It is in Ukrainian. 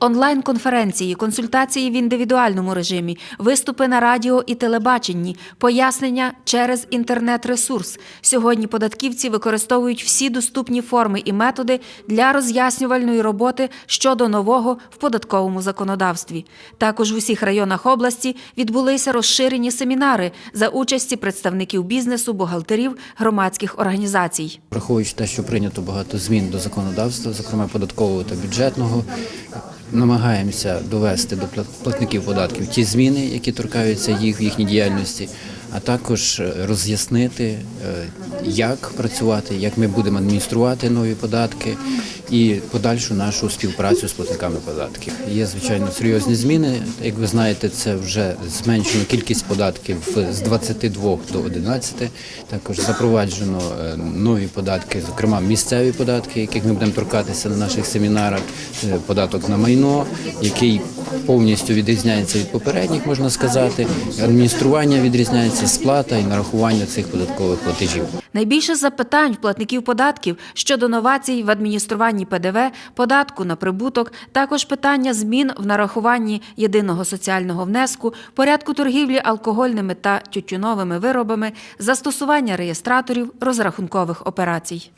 онлайн-конференції, консультації в індивідуальному режимі, виступи на радіо і телебаченні, пояснення через інтернет-ресурс. Сьогодні податківці використовують всі доступні форми і методи для роз'яснювальної роботи щодо нового в податковому законодавстві. Також в усіх районах області відбулися розширені семінари за участі представників бізнесу, бухгалтерів, громадських організацій. Враховуючи те, що прийнято багато змін до законодавства, зокрема податкового та бюджетного, намагаємося довести до плат- платників податків ті зміни, які торкаються їх в їхній діяльності, а також е, роз'яснити, е, як працювати, як ми будемо адмініструвати нові податки і подальшу нашу співпрацю з платниками податків. Є звичайно серйозні зміни. Як ви знаєте, це вже зменшено кількість податків з 22 до 11. Також запроваджено е, нові податки, зокрема місцеві податки, яких ми будемо торкатися на наших семінарах. Податок на майно, який повністю відрізняється від попередніх, можна сказати. Адміністрування відрізняється, сплата і нарахування цих податкових платежів. Найбільше запитань платників податків щодо новацій в адмініструванні ПДВ, податку на прибуток, також питання змін в нарахуванні єдиного соціального внеску, порядку торгівлі алкогольними та тютюновими виробами, застосування реєстраторів розрахункових операцій.